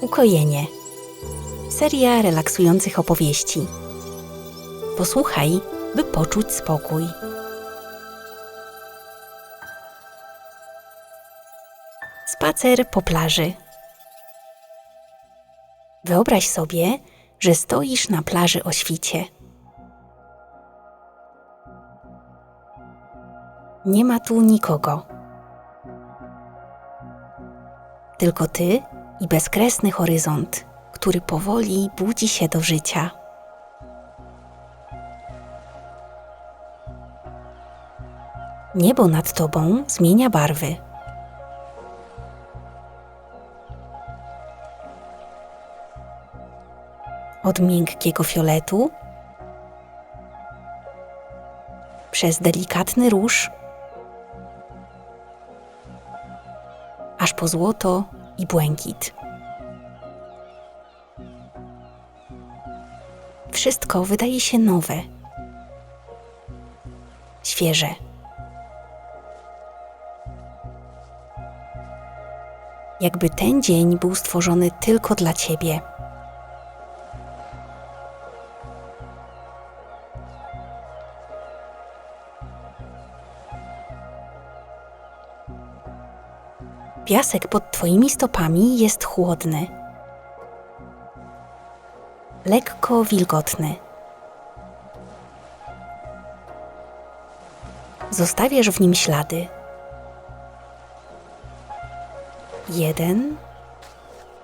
Ukojenie. Seria relaksujących opowieści. Posłuchaj, by poczuć spokój. Spacer po plaży. Wyobraź sobie, że stoisz na plaży o świcie. Nie ma tu nikogo. Tylko ty i bezkresny horyzont, który powoli budzi się do życia. Niebo nad tobą zmienia barwy. Od miękkiego fioletu przez delikatny róż po złoto i błękit. Wszystko wydaje się nowe, świeże. Jakby ten dzień był stworzony tylko dla ciebie. Piasek pod Twoimi stopami jest chłodny, lekko wilgotny. Zostawiasz w nim ślady. Jeden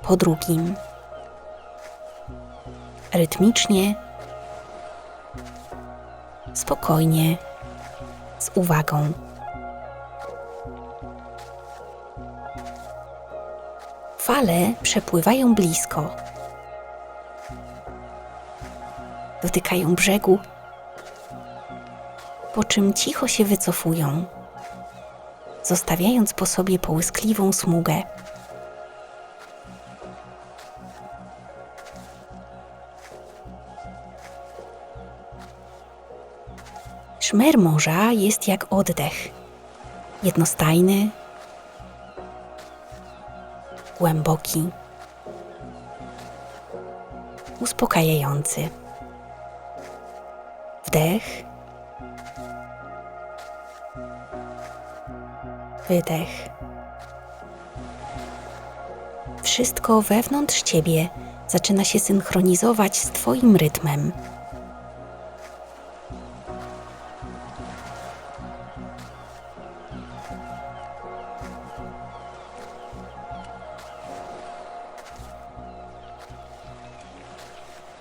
po drugim. Rytmicznie, spokojnie, z uwagą. Fale przepływają blisko. Dotykają brzegu, po czym cicho się wycofują, zostawiając po sobie połyskliwą smugę. Szmer morza jest jak oddech. Jednostajny, głęboki, uspokajający. Wdech, wydech. Wszystko wewnątrz ciebie zaczyna się synchronizować z Twoim rytmem.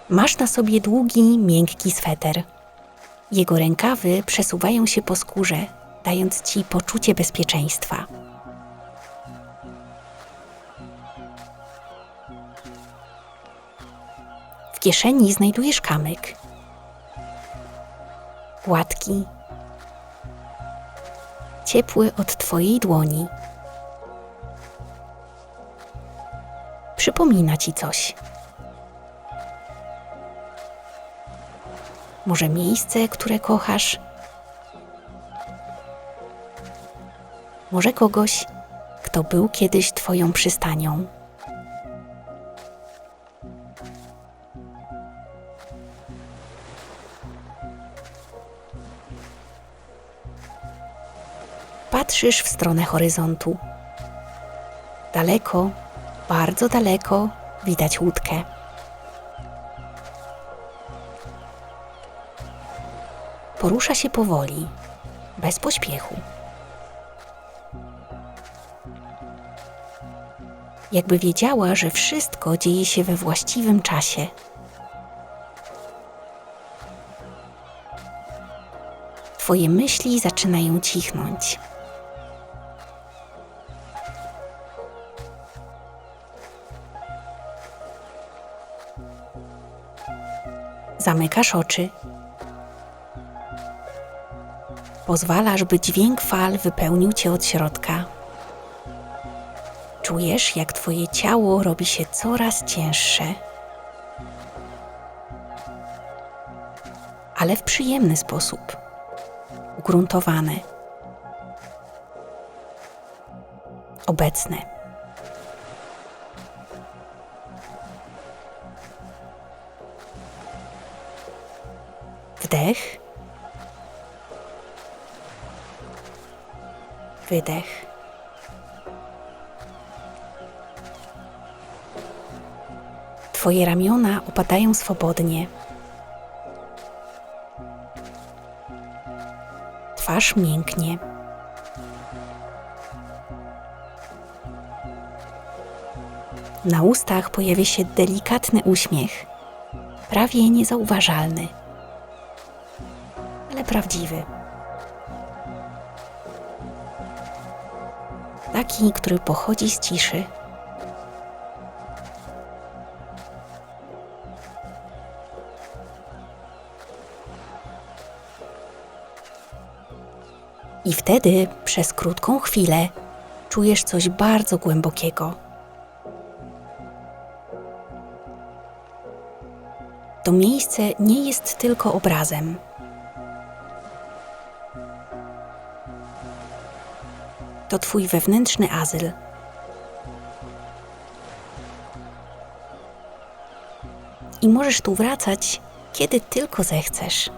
Masz na sobie długi, miękki sweter. Jego rękawy przesuwają się po skórze, dając ci poczucie bezpieczeństwa. W kieszeni znajdujesz kamyk. Gładki, ciepły od Twojej dłoni. Przypomina ci coś. Może miejsce, które kochasz? Może kogoś, kto był kiedyś Twoją przystanią? Patrzysz w stronę horyzontu. Daleko, bardzo daleko widać łódkę. Porusza się powoli, bez pośpiechu. Jakby wiedziała, że wszystko dzieje się we właściwym czasie. Twoje myśli zaczynają cichnąć. Zamykasz oczy Pozwalasz, by dźwięk fal wypełnił cię od środka. Czujesz, jak twoje ciało robi się coraz cięższe. Ale w przyjemny sposób, ugruntowane. obecne. Wdech. Wydech. Twoje ramiona opadają swobodnie. Twarz mięknie. Na ustach pojawia się delikatny uśmiech, prawie niezauważalny, ale prawdziwy. Taki, który pochodzi z ciszy. I wtedy, przez krótką chwilę, czujesz coś bardzo głębokiego. To miejsce nie jest tylko obrazem. To Twój wewnętrzny azyl. I możesz tu wracać, kiedy tylko zechcesz.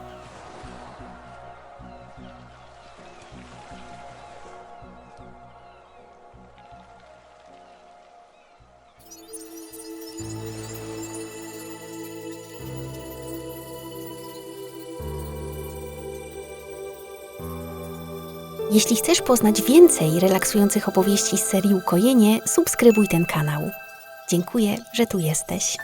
Jeśli chcesz poznać więcej relaksujących opowieści z serii Ukojenie, subskrybuj ten kanał. Dziękuję, że tu jesteś.